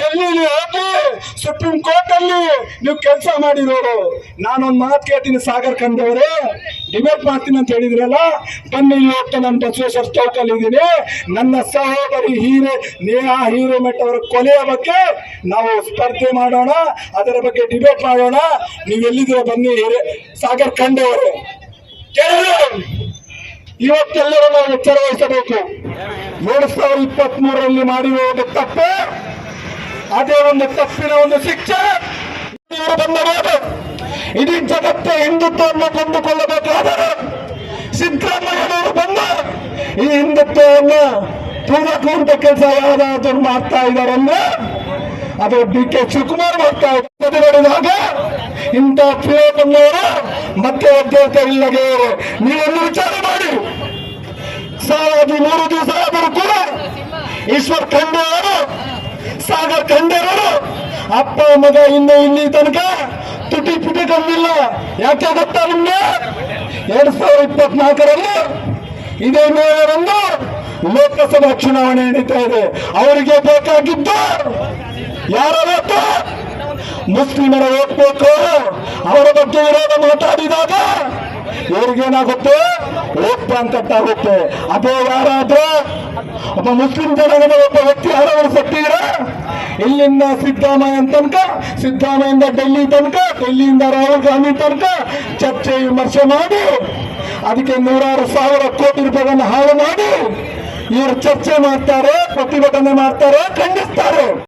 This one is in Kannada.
ಡೆಲ್ಲಿಲಿ ಹೋಗಿ ಸುಪ್ರೀಂ ಕೋರ್ಟ್ ಅಲ್ಲಿ ನೀವು ಕೆಲಸ ಮಾಡಿರೋರು. ನಾನೊಂದು ಮಾತು ಕೇಳ್ತೀನಿ ಸಾಗರ್ ಕಂಡವ್ರೆ ಡಿಬೇಟ್ ಮಾಡ್ತೀನಿ ಅಂತ ಹೇಳಿದ್ರಲ್ಲ, ಬನ್ನಿ ಇವತ್ತು ನಾನು ಬಸವೇಶ್ವರ ಅಲ್ಲಿ ಇದ್ದೀನಿ. ನನ್ನ ಸಹೋದರಿ ಹೀರೆ, ನೇಹಾ ಹೀರೋಮೆಟ್ ಅವರ ಕೊಲೆಯ ಬಗ್ಗೆ ನಾವು ಸ್ಪರ್ಧೆ ಮಾಡೋಣ, ಅದರ ಬಗ್ಗೆ ಡಿಬೇಟ್ ಮಾಡೋಣ. ನೀವೆಲ್ಲಿದ್ದೀರ ಬನ್ನಿ ಹಿರೇ ಸಾಗರ್ ಕೇಳಿದ್ರು? ಇವತ್ತೆಲ್ಲರೂ ನಾವು ಎಚ್ಚರ ವಹಿಸಬೇಕು. ಎರಡ್ ಸಾವಿರದ ಇಪ್ಪತ್ತ್ ಮೂರರಲ್ಲಿ ಮಾಡಿರುವುದು ತಪ್ಪು? ಅದೇ ಒಂದು ತಪ್ಪಿನ ಒಂದು ಶಿಕ್ಷೆ. ಬಂದವರು? ಇಡೀ ಜಗತ್ತ ಹಿಂದುತ್ವವನ್ನು ಕೊಂಡುಕೊಳ್ಳಬೇಕಾದರೆ ಸಿದ್ದರಾಮಯ್ಯನವರು ಬಂದ ಈ ಹಿಂದುತ್ವವನ್ನು ಪೂರಕುವಂತ ಕೆಲಸ ಯಾರಾದರೂ ಮಾಡ್ತಾ ಇದ್ದಾರೆ ಅದು ಡಿ ಕೆ ಶಿವಕುಮಾರ್ ಮಾಡ್ತಾ ಇದ್ದಾರೆ. ನೋಡಿದಾಗ ಇಂಥ ಪ್ರಿಯೋತಮ್ಮವರು ಮತ್ತೆ ಅಧ್ಯಕ್ಷ ಇಲ್ಲದೆ ನೀವೊಂದು ವಿಚಾರ ಮಾಡಿ. ಸಾವಿರದ ಮೂರು ದಿವಸ ಆದರೂ ಕೂಡ ಈಶ್ವರ್ ಖಂಡೆ ಅವರು ಸಾಗರ್ ಖಂಡೆ ಅವರು ಅಪ್ಪ ಮಗ ಇನ್ನು ಇಲ್ಲಿ ತನಕ ತುಟಿ ಪುಟಿ ಕಮ್ಮಿಲ್ಲ. ಯಾಕೆ ಗೊತ್ತಾ ನಿಮ್ಗೆ? ಎರಡ್ ಸಾವಿರದ ಇಪ್ಪತ್ನಾಲ್ಕರಲ್ಲಿ ಇದೇ ಮೇಯರಂದು ಲೋಕಸಭಾ ಚುನಾವಣೆ ನಡೀತಾ ಇದೆ. ಅವರಿಗೆ ಬೇಕಾಗಿದ್ದು ಯಾರ ಮುಸ್ಲಿಮರ ಓಟ್ ಬೇಕು. ಅವರ ಬಗ್ಗೆ ವಿರೋಧ ಮಾತಾಡಿದಾಗ ಇವ್ರಿಗೇನಾಗುತ್ತೆ ಓಟ್ ಬ್ಯಾಂಕ್ ಆಗುತ್ತೆ. ಅದೇ ಯಾರಾದ್ರೂ ಒಬ್ಬ ಮುಸ್ಲಿಂ ಜನಾಂಗದ ಒಬ್ಬ ವ್ಯಕ್ತಿ ಸತ್ತಿದ್ರೆ ಇಲ್ಲಿಂದ ಸಿದ್ದರಾಮಯ್ಯ ತನಕ ಸಿದ್ದರಾಮಯ್ಯಿಂದ ಡೆಲ್ಲಿ ತನಕ, ಡೆಲ್ಲಿಯಿಂದ ರಾಹುಲ್ ಗಾಂಧಿ ತನಕ ಚರ್ಚೆ ವಿಮರ್ಶೆ ಮಾಡಿ. ಅದಕ್ಕೆ ನೂರಾರು ಸಾವಿರ ಕೋಟಿ ರೂಪಾಯಿಗಳನ್ನು ಹಾಳು ಮಾಡಿ. ಇವರು ಚರ್ಚೆ ಮಾಡ್ತಾರೆ, ಪ್ರತಿಭಟನೆ ಮಾಡ್ತಾರೆ, ಖಂಡಿಸ್ತಾರೆ.